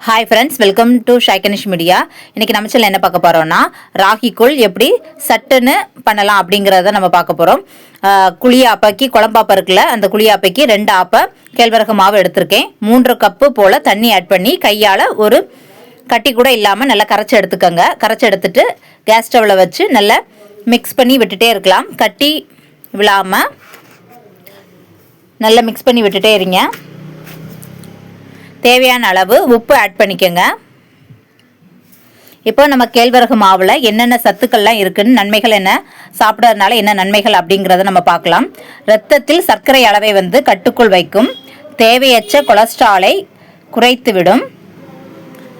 Hi friends welcome to Shaikanish media இன்றைக்கி நம்ம channel என்ன பார்க்க போகிறோம்னா ராகிக்குள் எப்படி சட்டுன்னு பண்ணலாம் அப்படிங்கிறத நம்ம பார்க்க போகிறோம் குழியாப்பைக்கு குழம்பாப்பா இருக்குல்ல அந்த குழியாப்பைக்கு ரெண்டு ஆப்பை கேழ்வரகு மாவு எடுத்திருக்கேன். மூன்று கப்பு போல் தண்ணி ஆட் பண்ணி கையால் ஒரு கட்டி கூட இல்லாமல் நல்லா கரைச்சி எடுத்துக்கோங்க. கரைச்சி எடுத்துட்டு கேஸ் ஸ்டவ்வில் வச்சு நல்லா மிக்ஸ் பண்ணி விட்டுட்டே இருக்கலாம். கட்டி விழாமல் நல்லா மிக்ஸ் பண்ணி விட்டுட்டே இருங்க. தேவையான அளவு உப்பு ஆட் பண்ணிக்கோங்க. இப்போ நம்ம கேழ்வரகு மாவில் என்னென்ன சத்துக்கள்லாம் இருக்குன்னு நன்மைகள் என்ன சாப்பிட்றதுனால என்ன நன்மைகள் அப்படிங்கிறத நம்ம பார்க்கலாம். இரத்தத்தில் சர்க்கரை அளவை வந்து கட்டுக்குள் வைக்கும். தேவையற்ற கொலஸ்ட்ராலை குறைத்துவிடும்.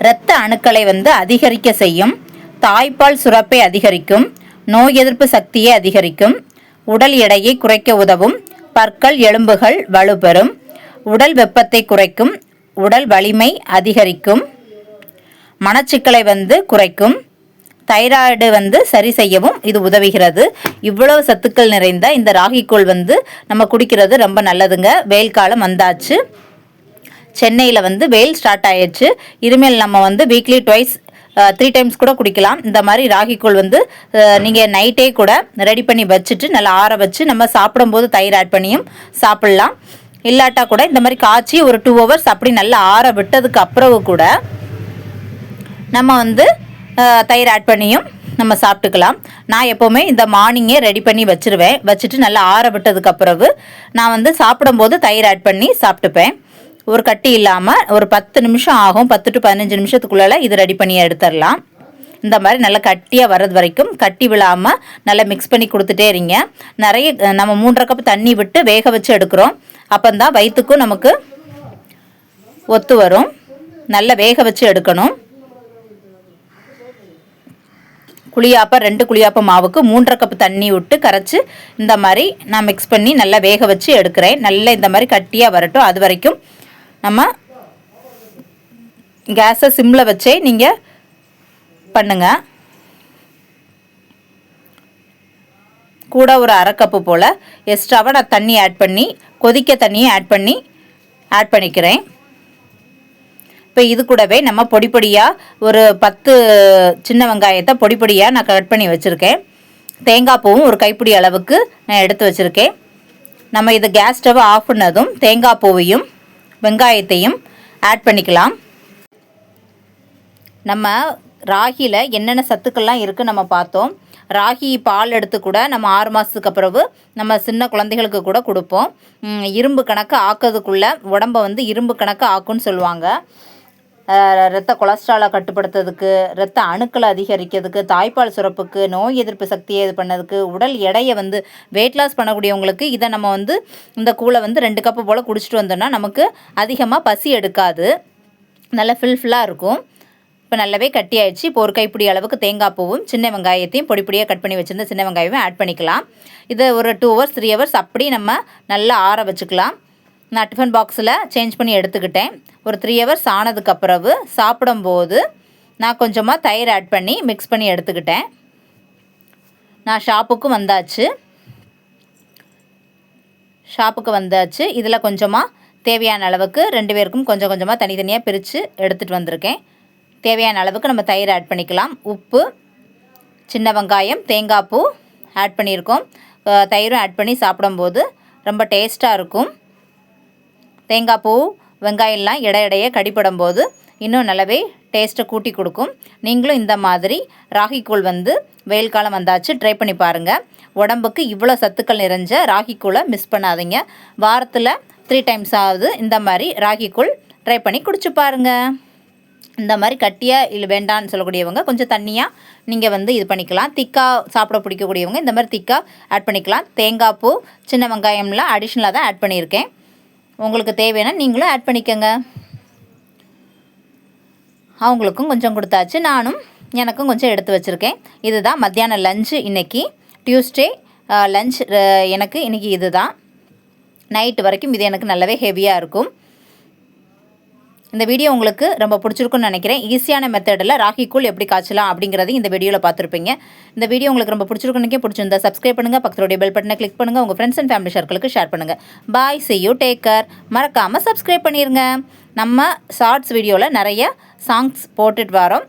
இரத்த அணுக்களை வந்து அதிகரிக்க செய்யும். தாய்ப்பால் சுரப்பை அதிகரிக்கும். நோய் எதிர்ப்பு சக்தியை அதிகரிக்கும். உடல் எடையை குறைக்க உதவும். பற்கள் எலும்புகள் வலுப்பெறும். உடல் வெப்பத்தை குறைக்கும். உடல் வலிமை அதிகரிக்கும் மனச்சிக்கலை வந்து குறைக்கும் தைராய்டு வந்து சரி செய்யவும் இது உதவுகிறது. இவ்வளவு சத்துக்கள் நிறைந்த இந்த ராகிக்கோள் வந்து நம்ம குடிக்கிறது ரொம்ப நல்லதுங்க. வெயில் காலம் வந்தாச்சு. சென்னையில் வந்து வெயில் ஸ்டார்ட் ஆயிடுச்சு. இனிமேல் நம்ம வந்து வீக்லி ட்வைஸ் த்ரீ டைம்ஸ் கூட குடிக்கலாம். இந்த மாதிரி ராகிக்கோள் வந்து நீங்கள் நைட்டே கூட ரெடி பண்ணி வச்சுட்டு நல்லா ஆற வச்சு நம்ம சாப்பிடும்போது தயிர் ஆட் பண்ணியும் சாப்பிட்லாம். இல்லாட்டா கூட இந்த மாதிரி காய்ச்சி ஒரு டூ ஹவர்ஸ் அப்படி நல்லா ஆற விட்டதுக்கு அப்புறவு கூட நம்ம வந்து தயிர் ஆட் பண்ணியும் நம்ம சாப்பிட்டுக்கலாம். நான் எப்போவுமே இந்த மார்னிங்கே ரெடி பண்ணி வச்சுருவேன். வச்சுட்டு நல்லா ஆற விட்டதுக்கு அப்புறவு நான் வந்து சாப்பிடும்போது தயிர் ஆட் பண்ணி சாப்பிட்டுப்பேன். ஒரு கட்டி இல்லாமல் ஒரு பத்து நிமிஷம் ஆகும். பத்து டு பதினஞ்சு நிமிஷத்துக்குள்ளே இது ரெடி பண்ணி எடுத்துடலாம். இந்த மாதிரி நல்லா கட்டியாக வர்றது வரைக்கும் கட்டி விழாமல் நல்லா மிக்ஸ் பண்ணி கொடுத்துட்டே இருங்க. நிறைய நம்ம மூன்றரை கப் தண்ணி விட்டு வேக வச்சு எடுக்கிறோம். அப்போந்தான் வயிற்றுக்கும் நமக்கு ஒத்து வரும். நல்லா வேக வச்சு எடுக்கணும். குழியாப்பம் ரெண்டு குழியாப்ப மாவுக்கு மூன்றரை கப் தண்ணி விட்டு கரைச்சி இந்த மாதிரி நான் மிக்ஸ் பண்ணி நல்லா வேக வச்சு எடுக்கிறேன். நல்லா இந்த மாதிரி கட்டியாக வரட்டும். அது வரைக்கும் நம்ம கேஸை சிம்மில் வச்சே நீங்கள் பண்ணுங்கள் கூட ஒரு அரை கப்பு போல் எக்ஸ்ட்ராவாக நான் தண்ணி ஆட் பண்ணி கொதிக்க தண்ணியை ஆட் பண்ணி ஆட் பண்ணிக்கிறேன். இப்போ இது கூடவே நம்ம பொடி பொடியாக ஒரு பத்து சின்ன வெங்காயத்தை பொடி பொடியாக நான் கட் பண்ணி வச்சுருக்கேன். தேங்காய் பூவும் ஒரு கைப்பிடி அளவுக்கு நான் எடுத்து வச்சுருக்கேன். நம்ம இது கேஸ் ஸ்டவ் ஆஃப் பண்ணதும் தேங்காய் பூவையும் வெங்காயத்தையும் ஆட் பண்ணிக்கலாம். நம்ம ராகியில் என்னென்ன சத்துக்கள்லாம் இருக்குது நம்ம பார்த்தோம். ராகி பால் எடுத்து கூட நம்ம ஆறு மாதத்துக்கு பிறகு நம்ம சின்ன குழந்தைகளுக்கு கூட கொடுப்போம். இரும்பு கணக்கு ஆக்கிறதுக்குள்ள உடம்பை வந்து இரும்பு கணக்கு ஆக்குன்னு சொல்லுவாங்க. ரத்த கொலஸ்ட்ராலை கட்டுப்படுத்துறதுக்கு ரத்த அணுக்களை அதிகரிக்கிறதுக்கு தாய்ப்பால் சுரப்புக்கு நோய் எதிர்ப்பு சக்தியை இது பண்ணதுக்கு உடல் எடையை வந்து வெயிட் லாஸ் பண்ணக்கூடியவங்களுக்கு இதை நம்ம வந்து இந்த கூளை வந்து ரெண்டு கப்பு போல் குடிச்சிட்டு வந்தோம்னா நமக்கு அதிகமாக பசி எடுக்காது. நல்லா ஃபில்ஃபுல்லாக இருக்கும். இப்போ நல்லாவே கட்டி ஆயிடுச்சு இப்போ ஒரு கைப்பிடி அளவுக்கு தேங்காய் பூவும் சின்ன வெங்காயத்தையும் பொடி பொடியாக கட் பண்ணி வச்சுருந்த சின்ன வெங்காயமும் ஆட் பண்ணிக்கலாம். இதை ஒரு டூ ஹவர்ஸ் த்ரீ ஹவர்ஸ் அப்படி நம்ம நல்லா ஆற வச்சுக்கலாம். நான் டிஃபன் பாக்ஸில் சேஞ்ச் பண்ணி எடுத்துக்கிட்டேன். ஒரு த்ரீ ஹவர்ஸ் ஆனதுக்கு பிறகு சாப்பிடும்போது நான் கொஞ்சமாக தயிர் ஆட் பண்ணி மிக்ஸ் பண்ணி எடுத்துக்கிட்டேன். நான் ஷாப்புக்கும் வந்தாச்சு. ஷாப்புக்கு வந்தாச்சு. இதில் கொஞ்சமாக தேவையான அளவுக்கு ரெண்டு பேருக்கும் கொஞ்சம் கொஞ்சமாக தனித்தனியாக பிரித்து எடுத்துகிட்டு வந்திருக்கேன். தேவையான அளவுக்கு நம்ம தயிர் ஆட் பண்ணிக்கலாம். உப்பு சின்ன வெங்காயம் தேங்காய் பூ ஆட் பண்ணியிருக்கோம். தயிரும் ஆட் பண்ணி சாப்பிடும்போது ரொம்ப டேஸ்ட்டாக இருக்கும். தேங்காய் பூ வெங்காயம்லாம் இட இடையே கடிப்படும் போது இன்னும் நல்லாவே டேஸ்ட்டை கூட்டி கொடுக்கும். நீங்களும் இந்த மாதிரி ராகி கூழ் வந்து வெயில் காலம் வந்தாச்சு ட்ரை பண்ணி பாருங்கள் உடம்புக்கு இவ்வளோ சத்துக்கள் நிறைஞ்ச ராகிக்கூழை மிஸ் பண்ணாதீங்க. வாரத்தில் த்ரீ டைம்ஸ் ஆகுது இந்த மாதிரி ராகி கூழ் ட்ரை பண்ணி குடிச்சு பாருங்கள் இந்த மாதிரி கட்டியாக இல்லை வேண்டான்னு சொல்லக்கூடியவங்க கொஞ்சம் தண்ணியாக நீங்கள் வந்து இது பண்ணிக்கலாம். திக்காக சாப்பிட பிடிக்கக்கூடியவங்க இந்த மாதிரி திக்காக ஆட் பண்ணிக்கலாம். தேங்காய் பூ சின்ன வெங்காயம்லாம் அடிஷ்னலாக தான் ஆட் பண்ணியிருக்கேன். உங்களுக்கு தேவையான நீங்களும் ஆட் பண்ணிக்கோங்க. அவங்களுக்கும் கொஞ்சம் கொடுத்தாச்சு. நானும் எனக்கும் கொஞ்சம் எடுத்து வச்சுருக்கேன். இதுதான் மத்தியானம் லஞ்சு இன்றைக்கி டியூஸ்டே லஞ்ச் எனக்கு இன்றைக்கி இது தான் நைட்டு வரைக்கும் இது எனக்கு நல்லாவே ஹெவியாக இருக்கும். இந்த வீடியோ உங்களுக்கு ரொம்ப பிடிச்சிருக்குன்னு நினைக்கிறேன். ஈஸியான மெத்தடில் ராகி கூழ் எப்படி காய்ச்சலாம் அப்படிங்கிறதையும் இந்த வீடியோவில் பார்த்துருப்பீங்க. இந்த வீடியோ உங்களுக்கு ரொம்ப பிடிச்சிருக்குன்னு பிடிச்சிருந்தா சப்ஸ்கிரைப் பண்ணுங்கள் பக்கத்துடைய பெல் பட்டனை கிளிக் பண்ணுங்கள் உங்கள் ஃப்ரெண்ட்ஸ் அண்ட் ஃபேமிலி சர்க்கிளுக்கு ஷேர் பண்ணுங்கள் bye see you take care மறக்காமல் சப்ஸ்கிரைப் பண்ணிடுங்க நம்ம ஷார்ட்ஸ் வீடியோவில் நிறைய சாங்ஸ் போட்டுட்டு வரோம்.